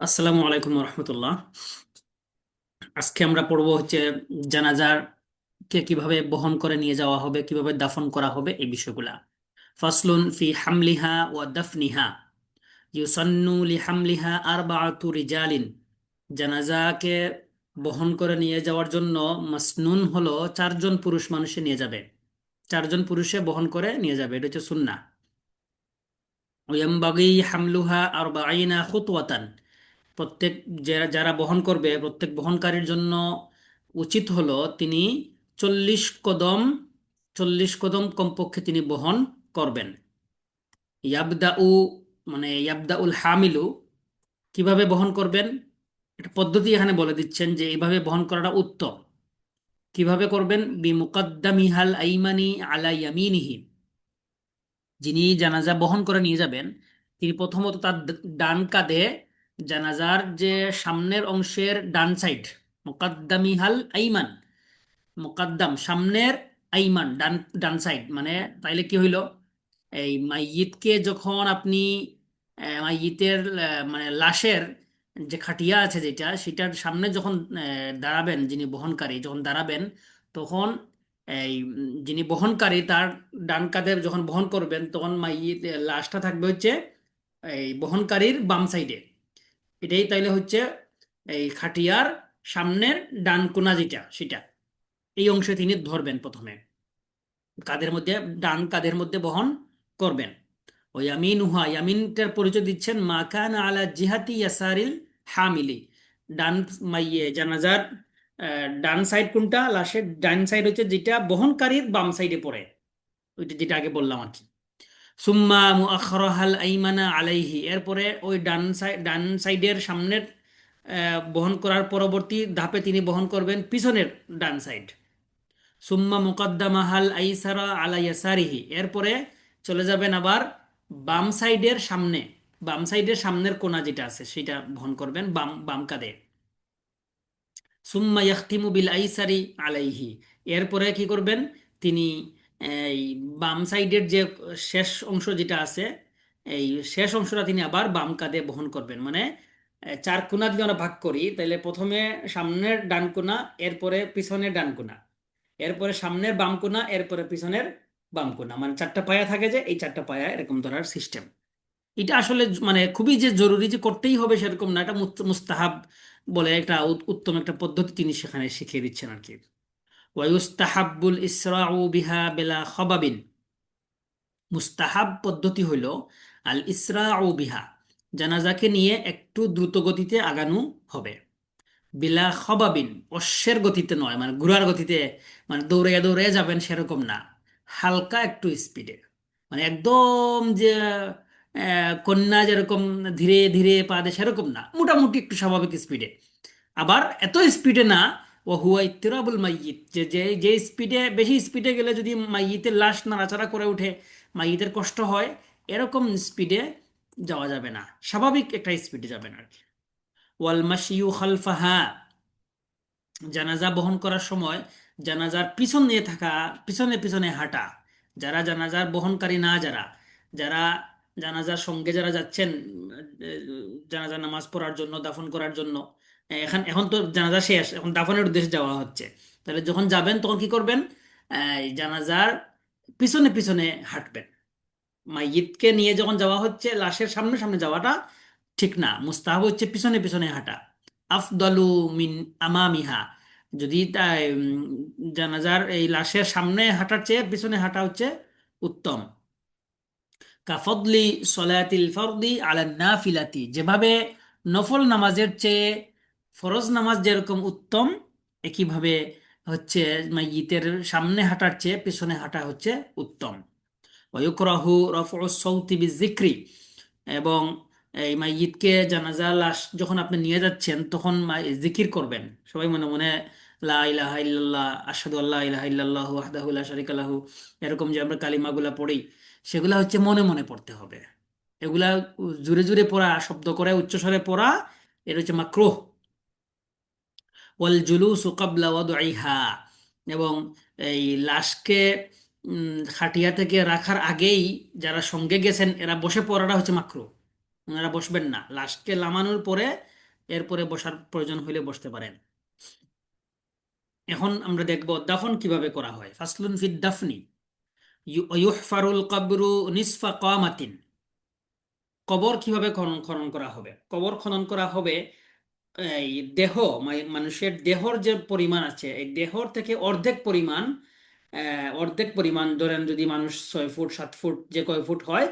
আসসালামু আলাইকুম রহমতুল্লাহ আজকে আমরা পড়ব হচ্ছে জানাজার কে কীভাবে বহন করে নিয়ে যাওয়া হবে, কীভাবে দাফন করা হবে এই বিষয়গুলা। ফাসলুন ফি হামলিহা ওয়া দাফনিহা। ইউসান্নু লি হামলিহা আরবাআতু রিজালিন। জানাজাকে বহন করে নিয়ে যাওয়ার জন্য মাসনুন হলো চারজন পুরুষ মানুষে নিয়ে যাবে। চারজন পুরুষে বহন করে নিয়ে যাবে, এটা হচ্ছে সুন্নাহ। ওয়াম্বাগি হামলুহা আরবাঈনা খুতওয়াতান। প্রত্যেক যারা যারা বহন করবে, প্রত্যেক বহনকারীর জন্য উচিত হলো তিনি চল্লিশ কদম চল্লিশ কদম কমপক্ষে তিনি বহন করবেন। ইয়াবদাউ মানে ইয়াবদাউল হামিলু কীভাবে বহন করবেন? একটা পদ্ধতি এখানে বলে দিচ্ছেন যে এইভাবে বহন করাটা উত্তম। কীভাবে করবেন? বি মুকদ্দামিহাল আইমানি আলা ইয়ামিনিহি। যিনি জানাজা বহন করে নিয়ে যাবেন, তিনি প্রথমত তার ডান কাঁধে জানাজার যে সামনের অংশের ডান সাইড, মোকাদ্দামিহাল আইমান, মোকাদ্দাম সামনের আইমান ডান ডান সাইড মানে তাইলে কি হইল? এই মাইয়িতকে যখন আপনি মাইয়িতের মানে লাশের যে খাটিয়া আছে যেটা, সেটার সামনে যখন দাঁড়াবেন যিনি বহনকারী, যখন দাঁড়াবেন, তখন এই যিনি বহনকারী তার ডান কাঁধে যখন বহন করবেন, তখন মাইয়িত লাশটা থাকবে হচ্ছে এই বহনকারীর বাম সাইডে। এটাই তাইলে হচ্ছে এই খাটিয়ার সামনের ডান কোনা যেটা, সেটা। এই অংশে তিনি ধরবেন প্রথমে। কাদের মধ্যে? ডান কাদের মধ্যে বহন করবেন। ওই ইয়ামিন উহা ইয়ামিনটার পরিচয় দিচ্ছেন, মা কান আলা জিহাতি ইয়াসারিল হামিলি। ডান মাইয়ে জানাজার ডান সাইড কোনটা? লাশের ডান সাইড হচ্ছে যেটা বহনকারীর বাম সাইডে পড়ে। ওইটা যেটা আগে বললাম আর কি। সুম্মা মুআখরাহাল আইমানা আলাইহি। এরপরে ওই ডান সাইড ডান সাইডের সামনের বহন করার পরবর্তী ধাপে তিনি বহন করবেন পিছনের ডান সাইড। সুম্মা মুকদ্দামাহাল আইসারা আলা ইয়াসারিহি। এরপরে চলে যাবেন আবার বাম সাইডের সামনে, বাম সাইডের সামনের কোণা যেটা আছে সেটা বহন করবেন বাম বাম কাঁধে। সুম্মা ইয়াখতিমু বিল আইসারি আলাইহি। এরপরে কি করবেন? তিনি এই বাম সাইডের যে শেষ অংশ যেটা আছে, এই শেষ অংশটা তিনি আবার বাম কাঁধে বহন করবেন। মানে চার কোনা যদি আমরা ভাগ করি, তাহলে প্রথমে সামনের ডান কোণা, এরপরে পিছনের ডান কোণা। এরপরে সামনের বাম কোণা, এরপরে পিছনের বাম কোণা। মানে চারটা পায়া থাকে যে, এই চারটা পায়া এরকম ধরার সিস্টেম। এটা আসলে মানে খুবই যে জরুরি যে করতেই হবে সেরকম না, এটা মুস্ত- মুস্তাহাব বলে একটা উত্তম একটা পদ্ধতি তিনি সেখানে শিখিয়ে দিচ্ছেন আর কি। ওয়ায়ুস্তাহাব্বুল ইসরাউ বিহা বেলা খবাবিন মুস্তাহাব পদ্ধতি হইল আল ইসরাউ বিহা, জানাজাকে নিয়ে একটু দ্রুত গতিতে আগানো হবে। বিলা খবাবিন, অশ্বের গতিতে নয় মানে ঘোড়ার গতিতে মানে দৌড়ে দৌড়ে যাবেন সেরকম না, হালকা একটু স্পিডে মানে একদম যে কন্যা যেরকম ধীরে ধীরে পা দেয় সেরকম না, মোটামুটি একটু স্বাভাবিক স্পিডে আবার এত স্পিডে না ও হুয়া ইত্তিরাবুল যে যে যে স্পিডে, বেশি স্পিডে গেলে যদি মাইয়িতের লাশ নাড়াচাড়া করে উঠে মাইয়িতের কষ্ট হয়, এরকম স্পিডে যাওয়া যাবে না। স্বাভাবিক একটা স্পিডে যাবেন আর কি। ওয়াল মাশিউ খালফাহা। জানাজা বহন করার সময় জানাজার পিছন থাকা, পিছনে পিছনে হাঁটা। যারা জানাজার বহনকারী না যারা যারা জানাজার সঙ্গে যারা যাচ্ছেন জানাজার নামাজ পড়ার জন্য, দাফন করার জন্য এখন এখন তো জানাজা শেষ, এখন দাফনের উদ্দেশ্যে যাওয়া হচ্ছে। তাহলে যখন যাবেন, তখন কি করবেন? জানাজার পিছনে পিছনে হাঁটবেন। মাইয়িতকে নিয়ে যখন যাওয়া হচ্ছে, লাশের সামনে সামনে যাওয়াটা ঠিক না। মুস্তাহাব হচ্ছে পিছনে পিছনে হাঁটা। আফদলু মিন আমামিহা। যদি তাই জানাজার এই লাশের সামনে হাঁটার চেয়ে পিছনে হাঁটা হচ্ছে উত্তম। কাফদলি সলাতিল ফরদি আলা নাফিলাতি। যেভাবে নফল নামাজের চেয়ে ফরজ নামাজ যেরকম উত্তম, একইভাবে হচ্ছে মাইয়িতের সামনে হাঁটার চেয়ে পিছনে হাঁটা হচ্ছে উত্তম। ওয়ুকরাহু রফউ সৌতি বিজিক্রি এবং এই মাইয়িতকে জানাজা লাশ যখন আপনি নিয়ে যাচ্ছেন, তখন জিকির করবেন। সবাই মনে মনে লা ইল্লাল্লাহ এরকম যে আমরা কালিমাগুলা পড়ি, সেগুলা হচ্ছে মনে মনে পড়তে হবে। এগুলা জুড়ে জুড়ে পড়া, শব্দ করে উচ্চস্বরে পড়া এটা হচ্ছে মাকরুহ। ওয়াল জুলুসু ক্বাবলা ওয়াদইহা এবং এই লাশকে খাটিয়া থেকে রাখার আগেই যারা সঙ্গে গেছেন, এরা বসে পড়াটা হচ্ছে মাকরুহ ওনারা বসবেন না। লাশকে লামানোর পরে এরপরে বসার প্রয়োজন হলে বসতে পারেন। এখন আমরা দেখব দাফন কীভাবে করা হয়। ফাসলুন ফিদ দাফনি। ইউহফারুল কবরু নিসফা কামাতিন কবর কীভাবে খনন খনন করা হবে? কবর খনন করা হবে এই দেহ মানুষের দেহর যে পরিমাণ আছে, এই দেহর থেকে অর্ধেক পরিমাণ অর্ধেক পরিমাণ ধরেন যদি মানুষ ছয় ফুট, সাত ফুট, যে কয় ফুট হয়,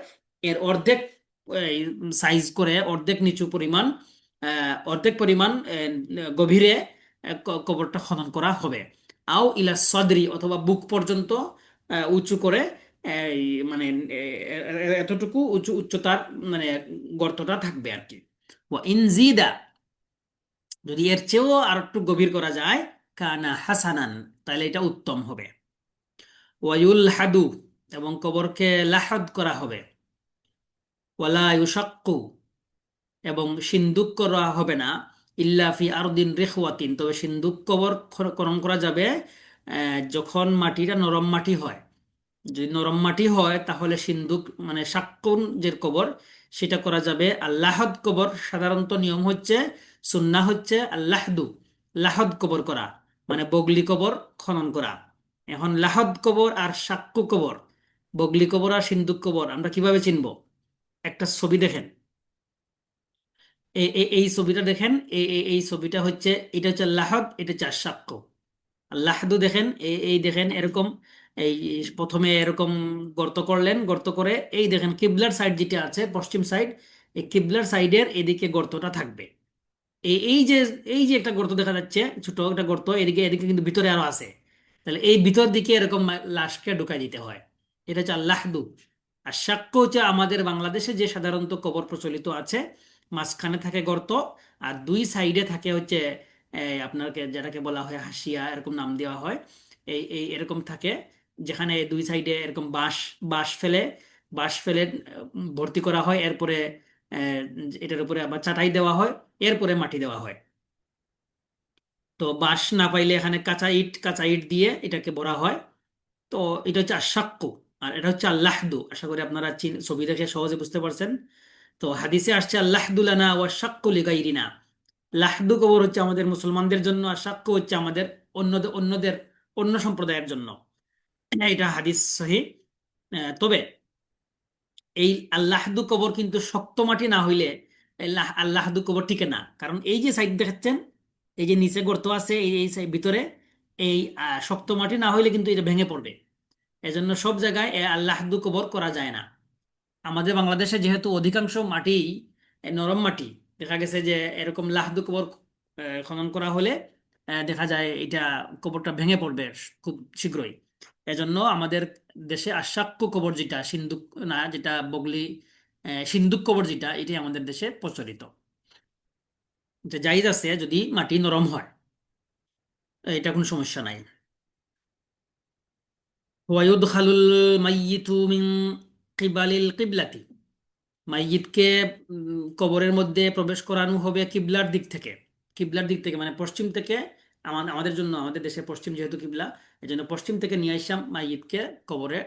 এর অর্ধেক সাইজ করে অর্ধেক নিচু পরিমাণ অর্ধেক পরিমাণ গভীরে কবরটা খনন করা হবে। আও ইলা সদরি অথবা বুক পর্যন্ত উঁচু করে মানে এতটুকু উঁচু উচ্চতার মানে গর্তটা থাকবে আর কি। ইনজিদা যদি এর চেয়েও আর একটু গভীর করা যায়, কানা হাসানান, তাহলে এটা উত্তম হবে। ওয়ায়ুল হাদু এবং কবরকে লাহাদ করা হবে। ওয়ালা ইউশাক্কু, এবং সিন্দুক করা হবে না ইল্লাফি আরদিন রেখওয়াতিন। তবে সিন্দুক কবর খনন করা যাবে যখন মাটিটা নরম মাটি হয়। যদি নরম মাটি হয়, তাহলে সিন্দুক মানে সাক্কুন, যে কবর, সেটা করা যাবে। আর লাহদ কবর সাধারণত নিয়ম হচ্ছে সুন্নাহ হচ্ছে লাহদু লাহদ কবর করা মানে বগলি কবর খনন করা। এখন লাহদ কবর আর সাক্কু কবর, বগলি কবর আর সিন্দুক কবর আমরা কীভাবে চিনব? একটা ছবি দেখেন। এই ছবিটা দেখেন এই ছবিটা হচ্ছে, এটা হচ্ছে লাহদ, এটা হচ্ছে সাক্কু। লাহদু দেখেন এই দেখেন এরকম, এই প্রথমে এরকম গর্ত করলেন, গর্ত করে, এই দেখেন কিবলার সাইড যেটা আছে, পশ্চিম সাইড, এই কিবলার সাইডের এদিকে গর্তটা থাকবে। এই এই যে এই যে একটা গর্ত দেখা যাচ্ছে ছোট একটা গর্ত, এদিকে এদিকে কিন্তু ভিতরে আরও আছে। তাহলে এই ভিতর দিকে এরকম লাশকে ঢুকাই দিতে হয়। এটা হচ্ছে আল্লাহদু। আর সাক্ষ্য হচ্ছে আমাদের বাংলাদেশে যে সাধারণত কবর প্রচলিত আছে, মাঝখানে থাকে গর্ত, আর দুই সাইডে থাকে হচ্ছে আপনাকে, যেটাকে বলা হয় হাসিয়া, এরকম নাম দেওয়া হয়। এই এই এরকম থাকে, যেখানে দুই সাইডে এরকম বাঁশ বাঁশ ফেলে বাঁশ ফেলে ভর্তি করা হয়। এরপরে এটার উপরে আবার চাটাই দেওয়া হয়। এরপরে মাটি দেওয়া হয়। তো বাঁশ না পাইলে এখানে কাঁচা ইট কাঁচা ইট দিয়ে এটাকে ভরা হয়। তো এটা হচ্ছে আশাক্কু আর এটা হচ্ছে আল্লাহদু। আশা করি আপনারা ছবি দেখে সহজে বুঝতে পারছেন। তো হাদিসে আসছে, আল্লাহদু লানা ওয়া শাক্কু লিগাইরিনা। লাহদু কবর হচ্ছে আমাদের মুসলমানদের জন্য আর সাক্ষ্য হচ্ছে আমাদের অন্যদের অন্যদের, অন্য সম্প্রদায়ের জন্য। এটা হাদিস সহি। তবে এই আল্লাহদু কবর কিন্তু শক্ত মাটি না হইলে এই লাহ- আল্লাহদু কবর টিকে না। কারণ এই যে সাইড দেখাচ্ছেন, এই যে নিচে গর্ত আছে, এই ভিতরে, এই শক্ত মাটি না হইলে কিন্তু এটা ভেঙে পড়বে। এজন্য সব জায়গায় আল্লাহদু কবর করা যায় না। আমাদের বাংলাদেশে যেহেতু অধিকাংশ মাটি নরম মাটি, দেখা গেছে যে এরকম লাহদু কবর খনন করা হলে দেখা যায় এটা কবরটা ভেঙে পড়বে খুব শীঘ্রই। এজন্য আমাদের দেশে আশাক্য কবর যেটা সিন্দুক না, যেটা বগলি আহ, সিন্দুক কবর যেটা এটাই আমাদের দেশে প্রচলিত। যে আছে যদি মাটি নরম হয় এটা কোনো সমস্যা নাই। ওয়ায়ুদখালুল মাইয়িতু মিন কিবালিল কিবলাতি। মাইয়িতকে উম, কবরের মধ্যে প্রবেশ করানো হবে কিবলার দিক থেকে। কিবলার দিক থেকে মানে পশ্চিম থেকে আমাদের আমাদের জন্য আমাদের দেশে পশ্চিম যেহেতু কিবলা এই জন্য পশ্চিম থেকে নিয়ে আসাম মাইয়িতকে কবরে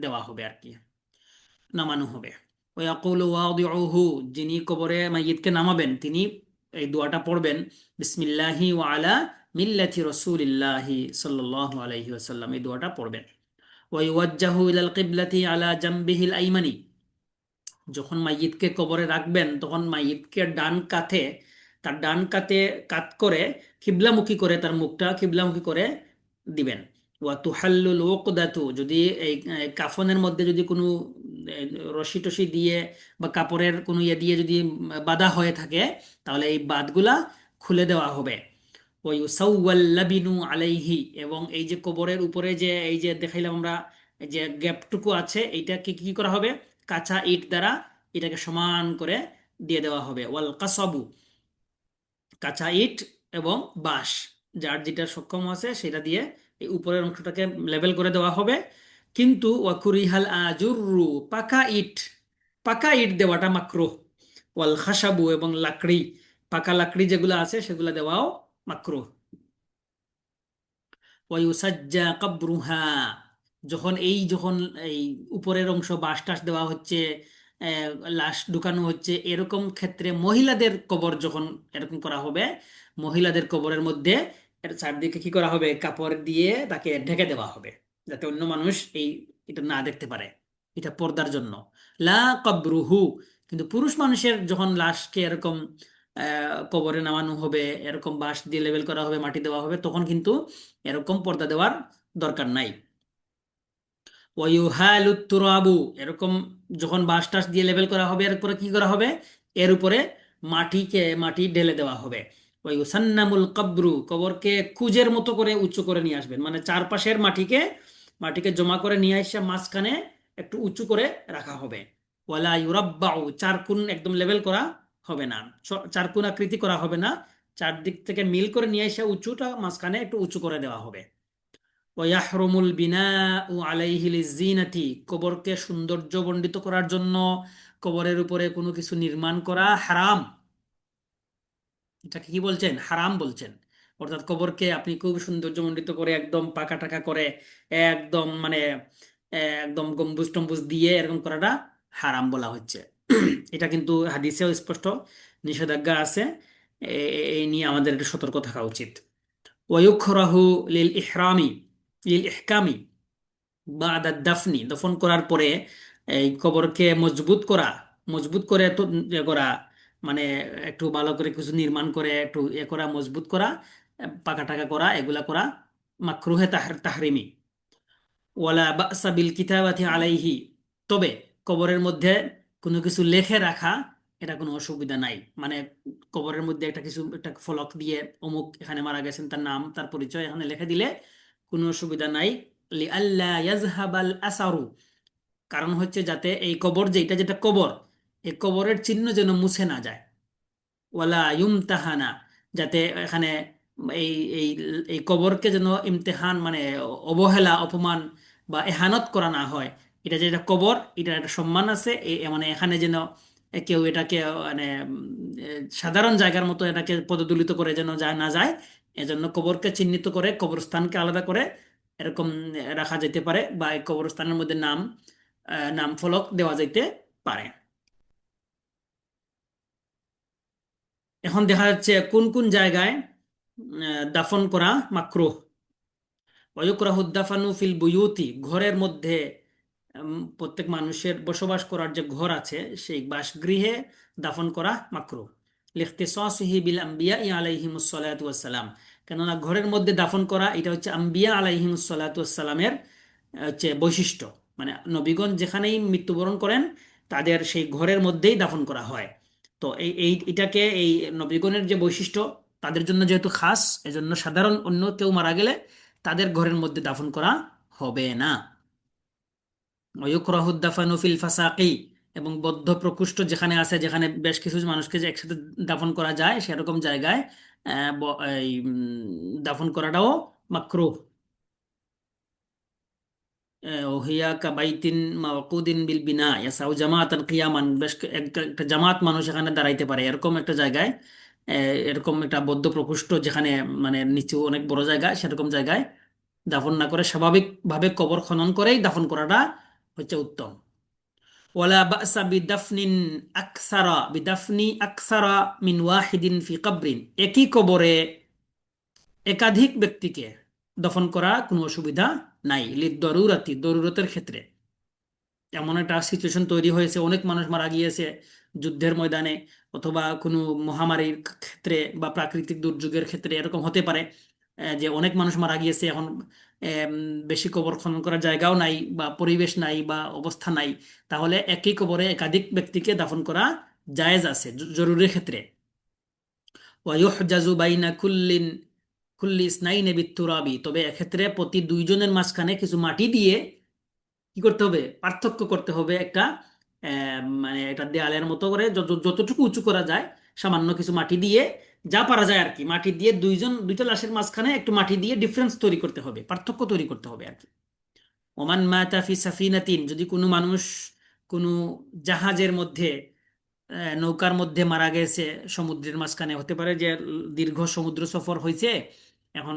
দেওয়া হবে আর কি। নামানো হবে। ওয়াকুলু ওয়াদিউহু, যিনি কবরে মাইয়িতকে নামাবেন, তিনি এই দোয়াটা পড়বেন, বিসমিল্লাহি ওয়া আলা মিল্লাতি রাসূলিল্লাহি সাল্লাল্লাহু আলাইহি ওয়াসাল্লাম, এই দোয়াটা পড়বেন। ওয়া ওয়াইওয়াজ্জাহু ইলাল কিবলাতি আলা জামবিহিল আইমানি, যখন মাইয়িতকে কবরে রাখবেন, তখন মাইয়িতকে ডান কাঁধে, তার ডান কাতে কাত করে কিবলামুখী করে তার মুখটা কিবলামুখী করে দিবেন। ওয়া তুহাল্লুল উকদাতু, যদি এই কাফনের মধ্যে যদি কোনো রশি টশি দিয়ে বা কাপড়ের কোনো ইয়ে দিয়ে যদি বাঁধা হয়ে থাকে, তাহলে এই বাঁধগুলা খুলে দেওয়া হবে। ওই লাবিনু আলাইহি, এবং এই যে কবরের উপরে যে, এই যে দেখাইলাম আমরা যে গ্যাপটুকু আছে, এইটাকে কি করা হবে? কাঁচা ইট দ্বারা এটাকে সমান করে দিয়ে দেওয়া হবে। ওয়াল কাসাবু, কাঁচা ইট এবং বাঁশ, যার যেটা সক্ষম আছে সেটা দিয়ে এই উপরের অংশটাকে লেভেল করে দেওয়া হবে। কিন্তু ওয়াকুরিহাল আজুরু পাকা ইট পাকা ইট দেওয়াটা মাকরুহ। ওয়াল খাসাবু এবং লাকড়ি, পাকা লাকড়ি যেগুলো আছে সেগুলো দেওয়াও মাকরুহ। ওয়ায়ুসাজ্জা কাবরুহা, যখন এই যখন এই উপরের অংশ বাঁশ টাস দেওয়া হচ্ছে লাশ ঢুকানো হচ্ছে, এরকম ক্ষেত্রে মহিলাদের কবর যখন এরকম করা হবে, মহিলাদের কবরের মধ্যে এর চারদিকে কি করা হবে? কাপড় দিয়ে তাকে ঢেকে দেওয়া হবে। যাতে অন্য মানুষ এই, এটা না দেখতে পারে। এটা পর্দার জন্য। লা কবরুহু, কিন্তু পুরুষ মানুষের যখন লাশকে এরকম কবরে নামানো হবে, এরকম বাঁশ দিয়ে লেবেল করা হবে, মাটি দেওয়া হবে, তখন কিন্তু এরকম পর্দা দেওয়ার দরকার নাই। ওয়ুহালুত এরকম যখন বাঁশ টাস দিয়ে লেবেল করা হবে, এর উপরে কি করা হবে? এর উপরে মাটিকে, মাটি ঢেলে দেওয়া হবে। ওয়ুসান্নামুল কবরু, কবরকে কুজের মতো করে উঁচু করে নিয়ে আসবেন। মানে চারপাশের মাটিকে মাটিকে জমা করে নিয়ে এসে মাঝখানে একটু উঁচু করে রাখা হবে। ওয়ালা ইউরাব্বাউ, চার কোণ একদম লেভেল করা হবে না। চ- চার কোণ আকৃতি করা হবে না। চারদিক থেকে মিল করে নিয়ে এসে উঁচুটা মাঝখানে একটু উঁচু করে দেওয়া হবে। ওয়াহরুমুল বিনাউ আলাইহি লিজিনাতি কবরকে সৌন্দর্য বণ্ডিত করার জন্য কবরের উপরে কোনো কিছু নির্মাণ করা হারাম। এটাকে কি বলছেন? হারাম বলছেন। অর্থাৎ কবরকে আপনি খুব সৌন্দর্যমণ্ডিত করে একদম পাকা টাকা করে একদম মানে একদম গম্বুজ টম্বুজ দিয়ে এরকম করাটা হারাম বলা হচ্ছে। এটা কিন্তু হাদিসেও স্পষ্ট, নিষেধাজ্ঞা আছে। এই নিয়ে আমাদের একটু সতর্ক থাকা উচিত। ওয়ুখরাহু লিল ইহরামি, লিল ইহকামি বাদা দাফনি, দফন করার পরে এই কবরকে মজবুত করা, মজবুত করে তো করা মানে একটু ভালো করে কিছু নির্মাণ করে, একটু এ করা, মজবুত করা পাকা টাকা করা, এগুলা করা মাকরুহে তাহার তাহরিমি। ওয়ালা বাসা বিল কিতাবাতি আলাইহি। তবে কবরের মধ্যে কোনো কিছু লেখে রাখা, এটা কোনো অসুবিধা নাই। মানে কবরের মধ্যে একটা কিছু, একটা ফলক দিয়ে অমুক এখানে মারা গেছেন, তার নাম, তার পরিচয় এখানে লিখে দিলে কোনো অসুবিধা নাই। লি আল্লাহ ইয়াজহাবাল আসারু। কারণ হচ্ছে যাতে এই কবর যেটা যেটা কবর, এই কবরের চিহ্ন যেন মুছে না যায়। ওয়ালা ইউম তাহানা যাতে এখানে এই এই এই কবরকে যেন ইমতেহান মানে অবহেলা, অপমান বা এহানত করা না হয়। এটা যেটা কবর, এটার একটা সম্মান আছে। মানে এখানে যেন কেউ এটাকে মানে সাধারণ জায়গার মতো এটাকে পদদলিত করে যেন যায় না যায়, এজন্য কবরকে চিহ্নিত করে, কবরস্থানকে আলাদা করে এরকম রাখা যেতে পারে বা এই কবরস্থানের মধ্যে নাম নাম ফলক দেওয়া যেতে পারে। এখন দেখা যাচ্ছে কোন কোন জায়গায় দাফন করা মাকরুহ। ওয়ুকরাহু দাফানু ফিল বুয়ুতি, ঘরের মধ্যে প্রত্যেক মানুষের বসবাস করার যে ঘর আছে, সেই বাসগৃহে দাফন করা মাকরুহ। লিখতিসাসিহি বিল আম্বিয়া আলাইহিমুস সালাতু ওয়াসসালাম। কেননা ঘরের মধ্যে দাফন করা, এটা হচ্ছে আম্বিয়া আলাইহিমুস সালাতু ওয়াসসালামের হচ্ছে বৈশিষ্ট্য। মানে নবীগণ যেখানেই মৃত্যুবরণ করেন, তাদের সেই ঘরের মধ্যেই দাফন করা হয়। তো এই এই, এটাকে এই নবীগণের যে বৈশিষ্ট্য তাদের জন্য যেহেতু খাস, এজন্য সাধারণ অন্য কেউ মারা গেলে তাদের ঘরের মধ্যে দাফন করা হবে না। ওয়ুকরাহু দাফানু ফিল ফাসাকি, এবং বদ্ধ প্রকোষ্ঠ যেখানে আছে, যেখানে বেশ কিছু মানুষকে যে একসাথে দাফন করা যায়, সেরকম জায়গায় দাফন করাটাও মাকরুহ। ওহিয়া কাবাইতিন মাওকুদিন বিল বিনা, ইয়াসাউ জামাতান কিয়ামান, বেশ একটা জামাত মানুষ এখানে দাঁড়াইতে পারে, এরকম একটা জায়গায়। এরকম একটা বদ্ধ প্রকোষ্ঠ যেখানে মানে নিচু অনেক বড় জায়গা, সেরকম জায়গায় দাফন না করে স্বাভাবিকভাবে কবর খনন করেই দাফন করাটা হচ্ছে উত্তম। ওয়ালা বাসা বিদাফনিন আকসারা, বিদাফনি আকসারা মিন ওয়াহিদিন ফি কবরিন। একই কবরে একাধিক ব্যক্তিকে দফন করা কোনো অসুবিধা নাই লিদ দরুরাতি দরুরতের ক্ষেত্রে। এমন একটা সিচুয়েশন তৈরি হয়েছে, অনেক মানুষ মারা গিয়েছে যুদ্ধের ময়দানে। অথবা কোনো মহামারীর ক্ষেত্রে বা প্রাকৃতিক দুর্যোগের ক্ষেত্রে এরকম হতে পারে যে অনেক মানুষ মারা গিয়েছে এখন বেশি কবর খনন করার জায়গাও নাই বা পরিবেশ নাই বা অবস্থা নাই, তাহলে একই কবরে একাধিক ব্যক্তিকে দাফন করা জায়েজ আছে জরুরি ক্ষেত্রে। ওয়াইহজাজু বাইনা কুল্লিন, কুল্লি ইসনাইনে বিত্তুরাবি, তবে এক্ষেত্রে প্রতি দুইজনের মাঝখানে কিছু মাটি দিয়ে কি করতে হবে? পার্থক্য করতে হবে একটা মানে এটা দেয়ালের মতো করে যত, যতটুকু উঁচু করা যায়, সামান্য কিছু মাটি দিয়ে যা পারা যায় আর কি মাটি দিয়ে দুইজন, দুইটা লাশের মাঝখানে একটু মাটি দিয়ে ডিফারেন্স তৈরি করতে হবে, পার্থক্য তৈরি করতে হবে আর কি ওমান মাতা ফি সাফিনাতিন, যদি কোনো মানুষ কোনো জাহাজের মধ্যে নৌকার মধ্যে মারা গেছে, সমুদ্রের মাঝখানে, হতে পারে যে দীর্ঘ সমুদ্র সফর হয়েছে, এখন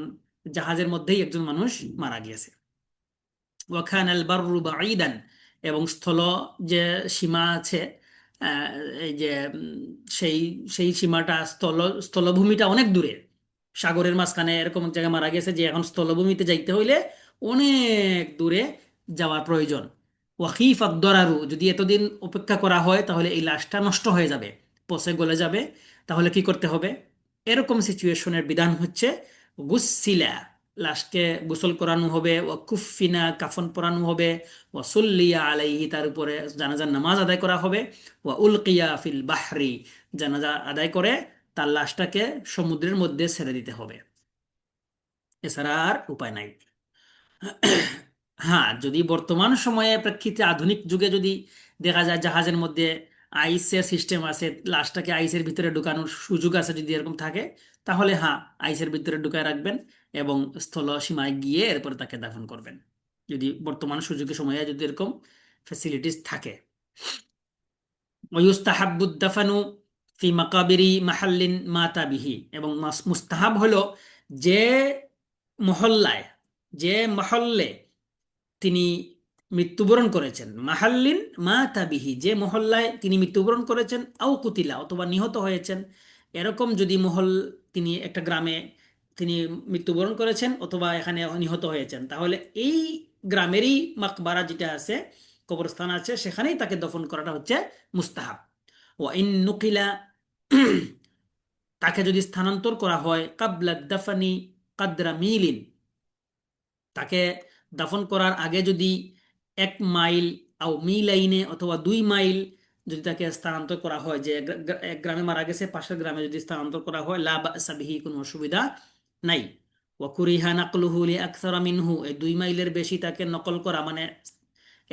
জাহাজের মধ্যেই একজন মানুষ মারা গিয়েছে। ওয়াখান আল বাররু বাঈদান এবং স্থল যে সীমা আছে এই যে সেই সেই সীমাটা স্থল, স্থলভূমিটা অনেক দূরে। সাগরের মাঝখানে এরকম জায়গায় মারা গেছে যে এখন স্থলভূমিতে যাইতে হইলে অনেক দূরে যাওয়ার প্রয়োজন। ওয়াকিফ আদরারু যদি এতদিন অপেক্ষা করা হয় তাহলে এই লাশটা নষ্ট হয়ে যাবে, পচে গলে যাবে, তাহলে কি করতে হবে? এরকম সিচুয়েশনের বিধান হচ্ছে গুসিলা লাশকে গোসল করানো হবে ও কুফিনা কাফন পরানো হবে ও সুল্লিয়া আলাইহি, তার উপরে জানাজার নামাজ আদায় করা হবে ও উলকিয়া ফিল বাহরি, জানাজা আদায় করে তার লাশটাকে সমুদ্রের মধ্যে ছেড়ে দিতে হবে। এছাড়া আর উপায় নাই। হ্যাঁ যদি বর্তমান সময়ে প্রেক্ষিতে আধুনিক যুগে যদি দেখা যায় জাহাজের মধ্যে আইসের সিস্টেম আছে, লাশটাকে আইসের ভিতরে ঢুকানোর সুযোগ আছে যদি এরকম থাকে তাহলে হ্যাঁ আইসের ভিতরে ঢুকায় রাখবেন এবং স্থল সীমায় গিয়ে এরপরে তাকে দাফন করবেন। যদি বর্তমান সুযোগের সময়ে যদি এরকম ফ্যাসিলিটিস থাকে। ওয়ুস্তাহাব্বুদ দাফানু ফি মাকাবিরি মাহাল্লিন মাতা বিহি এবং মাস- মুস্তাহাব হলো যে মহল্লায়, যে মহল্লে তিনি মৃত্যুবরণ করেছেন। মাহাল্লিন মা তাবিহি যে মহল্লায় তিনি মৃত্যুবরণ করেছেন আও কুতিলা অথবা নিহত হয়েছেন। এরকম যদি মহল তিনি একটা গ্রামে তিনি মৃত্যুবরণ করেছেন অথবা এখানে নিহত হয়েছেন, তাহলে এই গ্রামেরই মাকবারা যেটা আছে, কবরস্থান আছে, সেখানেই তাকে দফন করাটা হচ্ছে মুস্তাহাব। ও ইন নুকিলা, তাকে যদি স্থানান্তর করা হয়, কাবলা দাফানি কাদরা মিলিন, তাকে দাফন করার আগে যদি এক মাইল আও মিলাইনে অথবা দুই মাইল যদি তাকে স্থানান্তর করা হয় যে এক গ্রামে মারা গেছে, পাশের গ্রামে যদি স্থানান্তর করা হয়, লা বা'সা বিহি, কোনো অসুবিধা নাই। ওয়াকুরিহা নাকলুহু লি আকসারা মিনহু, এই দুই মাইলের বেশি তাকে নকল করা মানে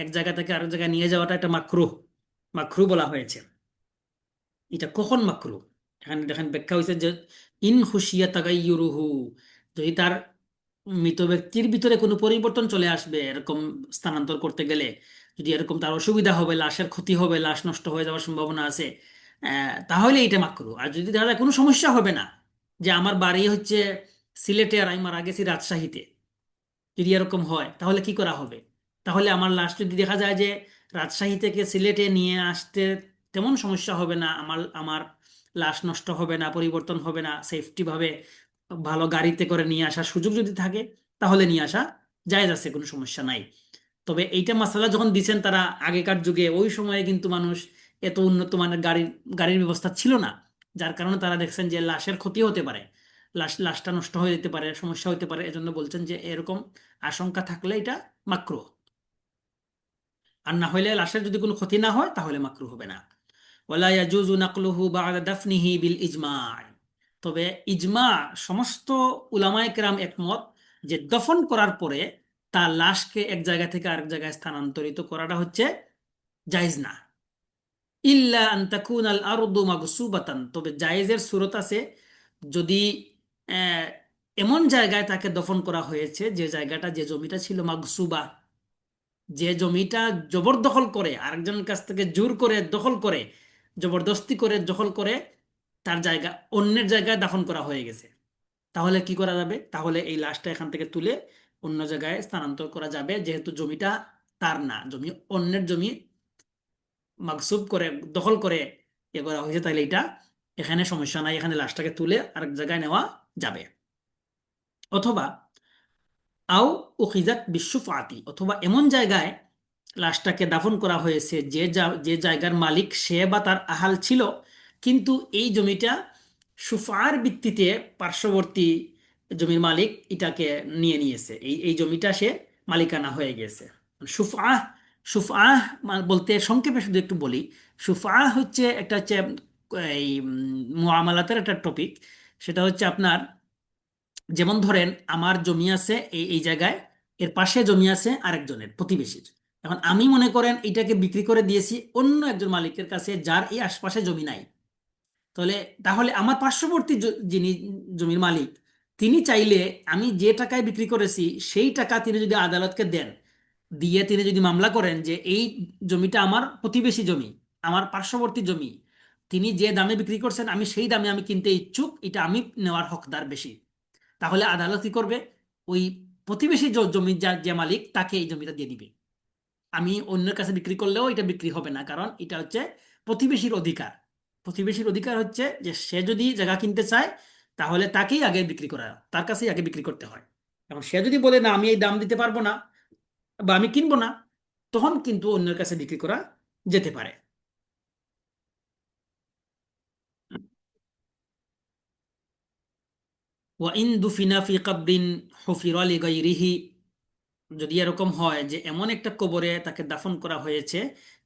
এক জায়গা থেকে আরেক জায়গায় নিয়ে যাওয়াটা একটা মাকরুহ। মাকরু বলা হয়েছে। এটা কখন মাকরু এখানে দেখেন, ব্যাখ্যা হয়েছে যে ইন খুশিয়া তাগাইয়ুরুহু, যদি তার মৃত ব্যক্তির ভিতরে কোনো পরিবর্তন চলে আসবে, এরকম স্থানান্তর করতে গেলে যদি এরকম তার অসুবিধা হবে, লাশের ক্ষতি হবে, লাশ নষ্ট হয়ে যাওয়ার সম্ভাবনা আছে তাহলে এটা মাকরু আর যদি দেখা যায় কোনো সমস্যা হবে না, যে আমার বাড়ি হচ্ছে সিলেটে আর আমি মারা গেছি রাজশাহীতে, যদি এরকম হয়, তাহলে কি করা হবে? তাহলে আমার লাশ যদি দেখা যায় যে রাজশাহী থেকে সিলেটে নিয়ে আসতে তেমন সমস্যা হবে না, আমার আমার লাশ নষ্ট হবে না, পরিবর্তন হবে না সেফটি ভাবে ভালো গাড়িতে করে নিয়ে আসার সুযোগ যদি থাকে, তাহলে নিয়ে আসা জায়েজ আছে কোনো সমস্যা নাই। তবে এইটা মাসালা যখন দিছেন তারা আগেকার যুগে, ওই সময়ে কিন্তু মানুষ এত উন্নত মানের গাড়ির গাড়ির ব্যবস্থা ছিল না। যার কারণে তারা দেখছেন যে লাশের ক্ষতি হতে পারে। লাশ, লাশটা নষ্ট হয়ে যেতে পারে, সমস্যা হতে পারে। এজন্য বলছেন যে এরকম আশঙ্কা থাকলে এটা মাকরু। আর না হইলে লাশের যদি কোনো ক্ষতি না হয়, তাহলে মাকরু হবে না। ওয়ালা ইয়াজুজু নাকলুহু বা'দা দাফনিহি বিল ইজমা। তবে ইজমা সমস্ত উলামায়ে কেরাম একমত যে দফন করার পরে তার লাশকে এক জায়গা থেকে আরেক জায়গায় স্থানান্তরিত করাটা হচ্ছে জায়েজ না। ইল্লা আন তাকুন আল আরদু মাগসুবাতান। তবে জায়েজের সুরত আছে, যদি এমন জায়গায় তাকে দফন করা হয়েছে, যে জায়গাটা, যে জমিটা ছিল মাগসুবা, যে জমিটা জবরদখল করে, আরেকজনের কাছ থেকে জোর করে দখল করে, জবরদস্তি করে দখল করে, তার জায়গা অন্যের জায়গায় দাফন করা হয়ে গেছে। তাহলে কি করা যাবে? তাহলে এই লাশটা এখান থেকে তুলে অন্য জায়গায় স্থানান্তর করা যাবে, যেহেতু জমিটা তার না। জমি অন্যের জমি মাকসুব করে, দখল করে ইয়ে করা হয়েছে তাহলে এটা এখানে সমস্যা নাই, এখানে লাশটাকে তুলে আরেক জায়গায় নেওয়া যাবে। অথবা, আও উখিজাত বিশ্বফাতি অথবা এমন জায়গায় লাশটাকে দাফন করা হয়েছে যা- যে জায়গার মালিক সে বা তার আহাল ছিল, কিন্তু এই জমিটা সুফার ভিত্তিতে পার্শ্ববর্তী জমির মালিক এটাকে নিয়ে নিয়েছে। এই এই জমিটা সে মালিকানা হয়ে গেছে। সুফাহ মা- বলতে সংক্ষেপে শুধু একটু বলি। সুফাহ হচ্ছে একটা হচ্ছে, এই মুআমালাতের একটা টপিক সেটা হচ্ছে আপনার, যেমন ধরেন আমার জমি আছে এই এই জায়গায়, এর পাশে জমি আছে আরেকজনের প্রতিবেশীর। এখন আমি মনে করেন এটাকে বিক্রি করে দিয়েছি অন্য একজন মালিকের কাছে যার এই আশপাশে জমি নাই। তাহলে তাহলে আমার পার্শ্ববর্তী যিনি জমির মালিক তিনি চাইলে আমি যে টাকায় বিক্রি করেছি, সেই টাকা তিনি যদি আদালতকে দেন, দিয়ে তিনি যদি মামলা করেন যে এই জমিটা আমার প্রতিবেশী জমি, আমার পার্শ্ববর্তী জমি, তিনি যে দামে বিক্রি করছেন, আমি সেই দামে আমি কিনতে ইচ্ছুক, এটা আমি নেওয়ার হকদার বেশি। তাহলে আদালত কি করবে? ওই প্রতিবেশী জ- জমি যার যে মালিক, তাকে এই জমিটা দিয়ে দিবে। আমি অন্যের কাছে বিক্রি করলেও এটা বিক্রি হবে না, কারণ এটা হচ্ছে প্রতিবেশীর অধিকার। প্রতিবেশীর অধিকার হচ্ছে যে সে যদি জায়গা কিনতে চায় তাহলে তাকেই আগে বিক্রি করা, তার কাছেই আগে বিক্রি করতে হয়। এখন সে যদি বলে, না, আমি এই দাম দিতে পারব না বা আমি কিনবো না, তখন কিন্তু অন্যের কাছে বিক্রি করা যেতে পারে। ওয়াইন দুফিনা ফি কাবরিন হুফিরা লিগাইরিহি, যদি এরকম হয় যে এমন একটা কবরে তাকে দাফন করা হয়েছে,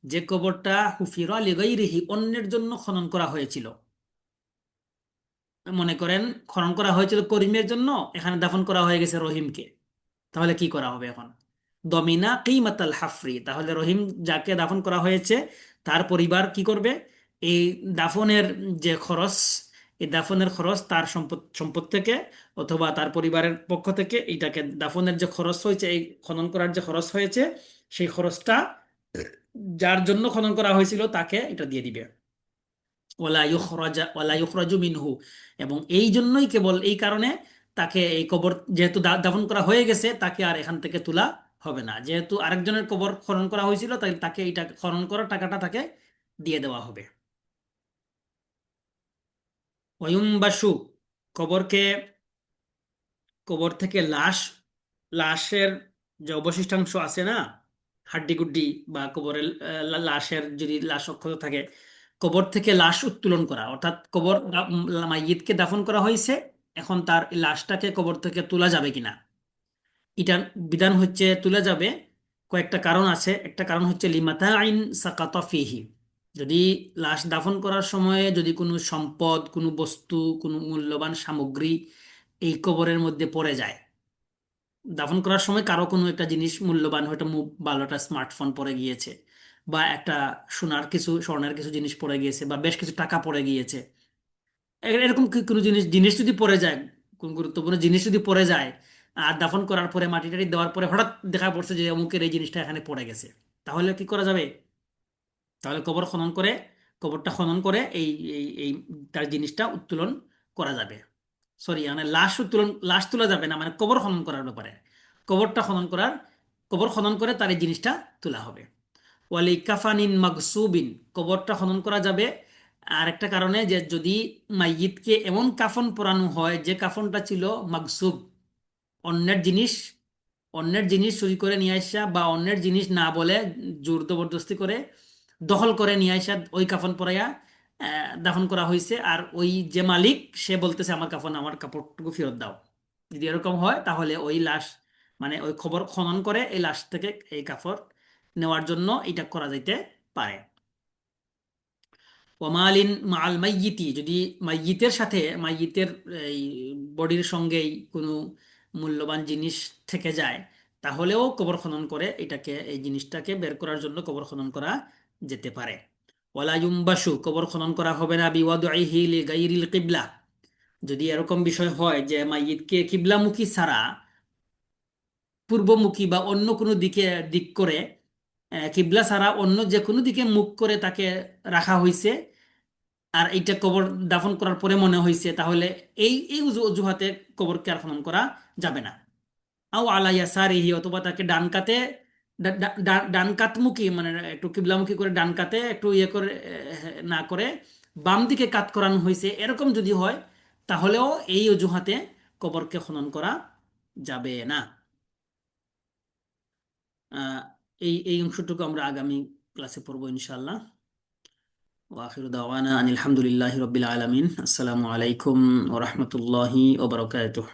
যে কবরটা হুফিরা লিগাইরিহি অন্যের জন্য খনন করা হয়েছিল। মনে করেন, খনন করা হয়েছিল করিমের জন্য, এখানে দাফন করা হয়ে গেছে রহিমকে। তাহলে কি করা হবে এখন? দমিনা কিমাতাল হাফরি। তাহলে রহিম যাকে দাফন করা হয়েছে, তার পরিবার কি করবে? এই দাফনের যে খরচ, এই দাফনের খরচ তার সম্পদ সম্পদ থেকে অথবা তার পরিবারের পক্ষ থেকে এইটাকে দাফনের যে খরচ হয়েছে, এই খনন করার যে খরচ হয়েছে, সেই খরচটা যার জন্য খনন করা হয়েছিল তাকে এটা দিয়ে দিবে। মিনহু। এবং এই জন্যই কেবল এই কারণে তাকে এই কবর যেহেতু দাফন করা হয়ে গেছে, তাকে আর এখান থেকে তোলা হবে না। যেহেতু আরেকজনের কবর খনন করা হয়েছিল, তাই তাকে এইটা খনন করার টাকাটা তাকে দিয়ে দেওয়া হবে। ওয়ুম্বাসু, কবরকে, কবর থেকে লাশ, লাশের যে অবশিষ্টাংশ আছে না হাড্ডি গুড্ডি বা কবরের লাশের যদি লাশ অক্ষত থাকে কবর থেকে লাশ উত্তোলন করা, অর্থাৎ কবর মাইয়িতকে দাফন করা হয়েছে, এখন তার লাশটাকে কবর থেকে তোলা যাবে কিনা? এটার বিধান হচ্ছে তোলা যাবে, কয়েকটা কারণ আছে। একটা কারণ হচ্ছে লিমাতা আইন সাকাতা ফিহি। যদি লাশ দাফন করার সময়ে যদি কোনো সম্পদ, কোনো বস্তু, কোনো মূল্যবান সামগ্রী এই কবরের মধ্যে পড়ে যায়, দাফন করার সময় কারও কোনো একটা জিনিস মূল্যবান, হয়তো মু- ভালো একটা স্মার্টফোন পড়ে গিয়েছে বা একটা সোনার কিছু, স্বর্ণের কিছু জিনিস পড়ে গিয়েছে বা বেশ কিছু টাকা পড়ে গিয়েছে। এরকম কোনো জিনিস জিনিস যদি পড়ে যায়, কোন গুরুত্বপূর্ণ জিনিস যদি পড়ে যায়, আর দাফন করার পরে, মাটি টাটি দেওয়ার পরে হঠাৎ দেখা পড়ছে যে অমুকের এই জিনিসটা এখানে পড়ে গেছে, তাহলে কি করা যাবে? তাহলে কবর খনন করে, কবরটা খনন করে এই এই তার জিনিসটা উত্তোলন করা যাবে। সরি মানে লাশ উত্তোলন, লাশ তোলা যাবে না মানে কবর খনন করার ব্যাপারে। কবরটা খনন করার, কবর খনন করে তার এই জিনিসটা তোলা হবে। ওয়ালি কাফানিন মাগসুবিন। কবরটা খনন করা যাবে। আর একটা কারণে যে যদি মাইয়িতকে এমন কাফন পরানো হয়, যে কাফনটা ছিল মাগসুব, অন্যের জিনিস অন্যের জিনিস চুরি করে নিয়ে আসা বা অন্যের জিনিস না বলে জোর জবরদস্তি করে দখল করে নিয়ে আসা, ওই কাফন পরাইয়া দাফন করা হয়েছে আর ওই যে মালিক, সে বলতেছে, আমার কাফন, আমার কাপড়টুকু ফেরত দাও। যদি এরকম হয়, তাহলে ওই লাশ মানে ওই খবর খনন করে এই লাশ থেকে এই কাপড় নেওয়ার জন্য এটা করা যাইতে পারে। ওমালিন মাল মাইয়িতি, যদি মাইয়িতের সাথে, মাইয়িতের এই বডির সঙ্গেই কোনো মূল্যবান জিনিস থেকে যায়, তাহলেও কবর খনন করে এটাকে, এই জিনিসটাকে বের করার জন্য কবর খনন করা যেতে পারে। ওয়ালা ইউম্বাসু, কবর খনন করা হবে না বিওয়াদুইহি লিগাইরিল কিবলা। যদি এরকম বিষয় হয় যে মাইয়িতকে কিবলামুখী ছাড়া, পূর্বমুখী বা অন্য কোনো দিকে দিক করে কিবলা ছাড়া অন্য যে কোনো দিকে মুখ করে তাকে রাখা হয়েছে আর এইটা কবর দাফন করার পরে মনে হয়েছে তাহলে এই এই অজু- অজুহাতে কবরকে আর খনন করা যাবে না। আও আলাইয়া সারিহি অথবা তাকে ডান কাতে, ডা- ডা- ডা- ডান মানে একটু কিবলামুখী করে ডান কাতে একটু ইয়ে করে না করে বাম দিকে কাত করানো হয়েছে এরকম যদি হয়, তাহলেও এই অজুহাতে কবরকে খনন করা যাবে না। এই এই অংশটুকু আমরা আগামী ক্লাসে পড়ব ইনশাল্লাহ ওয়াখির দাওয়ানা আনিল হামদুলিল্লাহি রবিল আলমিন। আসসালামু আলাইকুম ওরহমতুল্লাহি ওবরকাতুহ